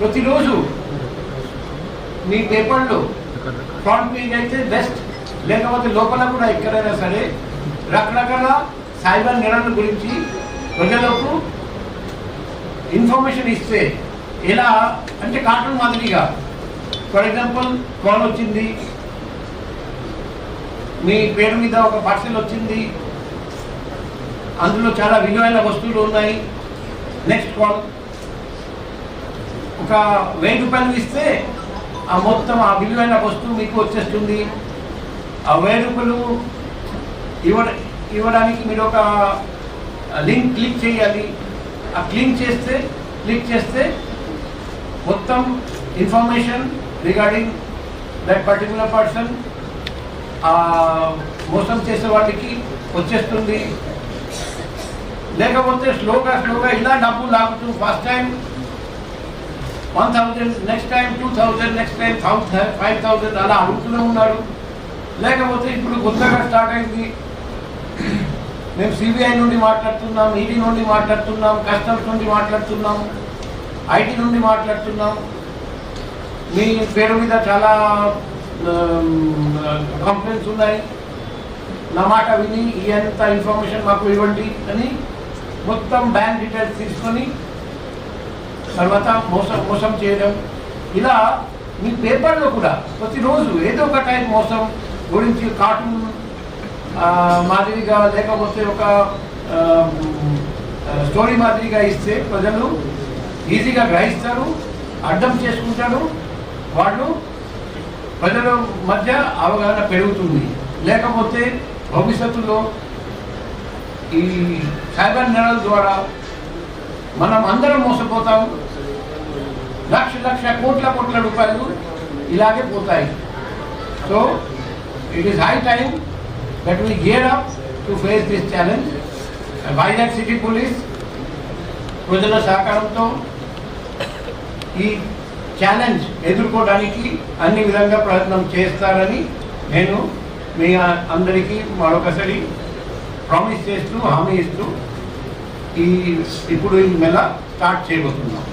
ప్రతిరోజు మీ పేపర్లో front page అయితే బెస్ట్ లేకపోతే లోపల కూడా ఎక్కడైనా సరే రకరకాల సైబర్ నేరాల గురించి ప్రజలకు ఇన్ఫర్మేషన్ ఇస్తే ఎలా అంటే కార్టూన్ మాదిరిగా. ఫర్ ఎగ్జాంపుల్ కాల్ వచ్చింది. మీ పేరు మీద ఒక పార్సెల్ వచ్చింది. అందులో చాలా విలువైన వస్తువులు ఉన్నాయి. నెక్స్ట్ కాల్ ఒక వెయ్యి రూపాయలు ఇస్తే ఆ మొత్తం ఆ విలువైన వస్తువు మీకు వచ్చేస్తుంది. ఆ వెయ్యి రూపాయలు ఇవ్వ ఇవ్వడానికి మీరు ఒక లింక్ క్లిక్ చేయాలి. ఆ క్లిక్ చేస్తే క్లిక్ చేస్తే మొత్తం information regarding that particular person మోసం చేసే వాటికి వచ్చేస్తుంది. లేకపోతే స్లోగా స్లోగా ఇలా డబ్బు లాగుతూ first time one thousand next time two thousand next time five thousand అలా అడుగుతూనే ఉన్నాడు లేకపోతే ఇప్పుడు కొత్తగా స్టార్ట్ అయింది. మేము సిబిఐ నుండి మాట్లాడుతున్నాం ఈడీ నుండి మాట్లాడుతున్నాం కస్టమ్స్ నుండి మాట్లాడుతున్నాం ఐటీ నుండి మాట్లాడుతున్నాం. మీ పేరు మీద చాలా కంప్లైంట్స్ ఉన్నాయి. నా మాట విని ఈ అంత ఇన్ఫర్మేషన్ మాకు ఇవ్వండి అని మొత్తం బ్యాంక్ డీటెయిల్స్ తీసుకొని తర్వాత మోసం మోసం చేయడం. ఇలా మీ పేపర్లో కూడా ప్రతిరోజు ఏదో ఒక టైం మోసం గురించి కార్టూన్ మాదిరిగా లేకపోతే ఒక స్టోరీ మాదిరిగా ఇస్తే ప్రజలు ఈజీగా గ్రహిస్తారు అర్థం చేసుకుంటారు. వాళ్ళు ప్రజల మధ్య అవగాహన పెరుగుతుంది. లేకపోతే భవిష్యత్తులో ఈ సైబర్ నేరాల ద్వారా మనం అందరం మోసపోతాం. లక్ష లక్ష కోట్ల కోట్ల రూపాయలు ఇలాగే పోతాయి. So it is high time that we gear up to face this challenge Vizag city police ప్రజల సహకారంతో ఈ ఛాలెంజ్ ఎదుర్కోవడానికి అన్ని విధంగా ప్రయత్నం చేస్తారని నేను మీ అందరికీ మరొకసారి ప్రామిస్ చేస్తూ హామీ ఇస్తూ ఈ ఇప్పుడు ఈ మెల స్టార్ట్ చేయబోతున్నాం.